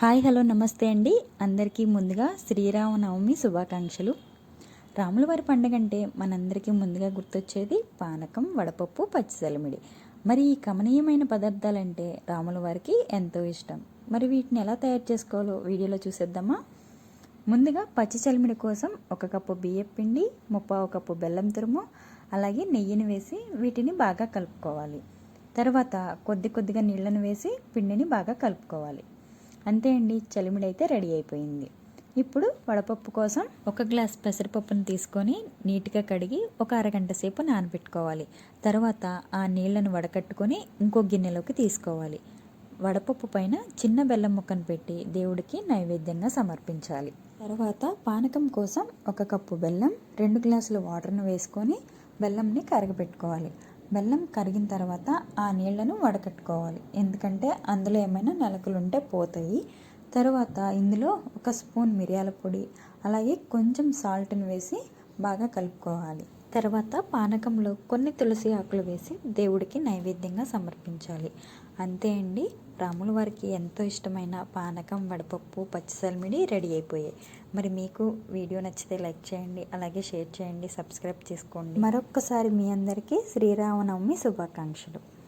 Hi hello నమస్తే అండి. అందరికీ ముందుగా శ్రీరామనవమి శుభాకాంక్షలు. రాముల వారి పండుగ అంటే మనందరికీ ముందుగా గుర్తొచ్చేది పానకం వడపప్పు పచ్చిసలిమిడి. మరి ఈ కమనీయమైన పదార్థాలంటే రాముల వారికి ఎంతో ఇష్టం. మరి వీటిని ఎలా తయారు చేసుకోవాలో వీడియోలో చూసేద్దామా? ముందుగా పచ్చి చలిమిడి కోసం ఒక కప్పు బియ్యం పిండి ముప్పావు కప్పు బెల్లం తురుము అలాగే నెయ్యిని వేసి వీటిని బాగా కలుపుకోవాలి. తర్వాత కొద్ది కొద్దిగా నీళ్ళను వేసి పిండిని బాగా కలుపుకోవాలి. అంతే అండి చలిమిడి అయితే రెడీ అయిపోయింది. ఇప్పుడు వడపప్పు కోసం ఒక గ్లాస్ పెసరపప్పును తీసుకొని నీట్గా కడిగి ఒక అరగంట సేపు నానబెట్టుకోవాలి. తర్వాత ఆ నీళ్ళను వడకట్టుకొని ఇంకో గిన్నెలోకి తీసుకోవాలి. వడపప్పు పైన చిన్న బెల్లం ముక్కను పెట్టి దేవుడికి నైవేద్యంగా సమర్పించాలి. తర్వాత పానకం కోసం ఒక కప్పు బెల్లం రెండు గ్లాసుల వాటర్ను వేసుకొని బెల్లంని కరగబెట్టుకోవాలి. బెల్లం కరిగిన తర్వాత ఆ నీళ్ళను వడకట్టుకోవాలి. ఎందుకంటే అందులో ఏమైనా నలకలు ఉంటే పోతాయి. తర్వాత ఇందులో ఒక స్పూన్ మిరియాల పొడి అలాగే కొంచెం సాల్ట్ని వేసి బాగా కలుపుకోవాలి. తర్వాత పానకంలో కొన్ని తులసి ఆకులు వేసి దేవుడికి నైవేద్యంగా సమర్పించాలి. అంతే అండి. రాముల వారికి ఎంతో ఇష్టమైన పానకం వడపప్పు పచ్చిసల్మిడి రెడీ అయిపోయాయి. మరి మీకు వీడియో నచ్చితే లైక్ చేయండి అలాగే షేర్ చేయండి సబ్స్క్రైబ్ చేసుకోండి. మరొక్కసారి మీ అందరికీ శ్రీరామనవమి శుభాకాంక్షలు.